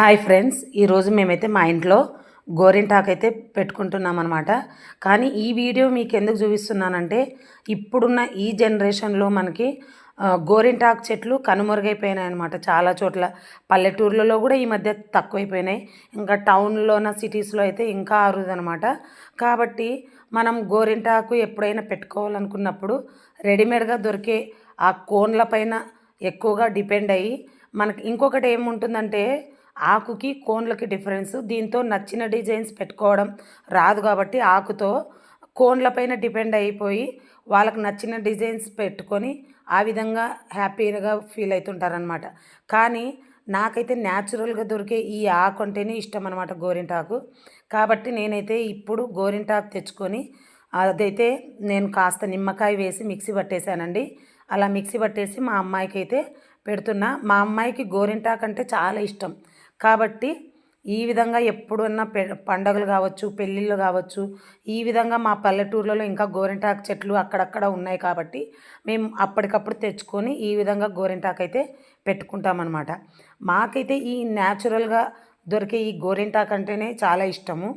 Hi friends ఈరోజు మేమైతే మా ఇంట్లో గోరింటాకు అయితే పెట్టుకుంటున్నాం అనమాట కానీ ఈ వీడియో మీకు ఎందుకు చూపిస్తున్నానంటే ఇప్పుడున్న ఈ జనరేషన్లో మనకి గోరింటాకు చెట్లు కనుమరుగైపోయినాయి అనమాట చాలా చోట్ల. పల్లెటూర్లలో కూడా ఈ మధ్య తక్కువైపోయినాయి. ఇంకా టౌన్లోన సిటీస్లో అయితే ఇంకా అరుదనమాట కాబట్టి మనం గోరింటాకు ఎప్పుడైనా పెట్టుకోవాలనుకున్నప్పుడు రెడీమేడ్గా దొరికే ఆ కోన్ల పైన ఎక్కువగా డిపెండ్ అయ్యి మనకి ఇంకొకటి ఏముంటుందంటే ఆకుకి కోన్లకి డిఫరెన్స్. దీంతో నచ్చిన డిజైన్స్ పెట్టుకోవడం రాదు కాబట్టి ఆకుతో కోన్లపైన డిపెండ్ అయిపోయి వాళ్ళకి నచ్చిన డిజైన్స్ పెట్టుకొని ఆ విధంగా హ్యాపీగా ఫీల్ అవుతుంటారనమాట కానీ నాకైతే న్యాచురల్గా దొరికే ఈ ఆకు అంటేనే ఇష్టం అనమాట గోరింటాకు. కాబట్టి నేనైతే ఇప్పుడు గోరింటాకు తెచ్చుకొని అదైతే నేను కాస్త నిమ్మకాయ వేసి మిక్సీ పట్టేశానండి. అలా మిక్సీ పట్టేసి మా అమ్మాయికి అయితే పెడుతున్నా. మా అమ్మాయికి గోరింటాకు అంటే చాలా ఇష్టం. కాబట్టి ఈ విధంగా ఎప్పుడన్నా పె పండగలు కావచ్చు పెళ్ళిళ్ళు కావచ్చు ఈ విధంగా మా పల్లెటూర్లలో ఇంకా గోరింటాకు చెట్లు అక్కడక్కడ ఉన్నాయి కాబట్టి మేము అప్పటికప్పుడు తెచ్చుకొని ఈ విధంగా గోరింటాకు అయితే పెట్టుకుంటామన్నమాట. మాకైతే ఈ న్యాచురల్గా దొరికే ఈ గోరింటాకు అంటేనే చాలా ఇష్టము.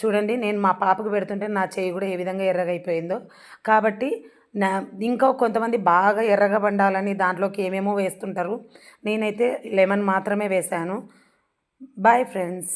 చూడండి నేను మా పాపకు పెడుతుంటే నా చేయి కూడా ఏ విధంగా ఎర్రగైపోయిందో. కాబట్టి నా ఇంకా కొంతమంది బాగా ఎర్రగా పండాలని దాంట్లోకి ఏమేమో వేస్తుంటారు. నేనైతే లెమన్ మాత్రమే వేశాను. Bye friends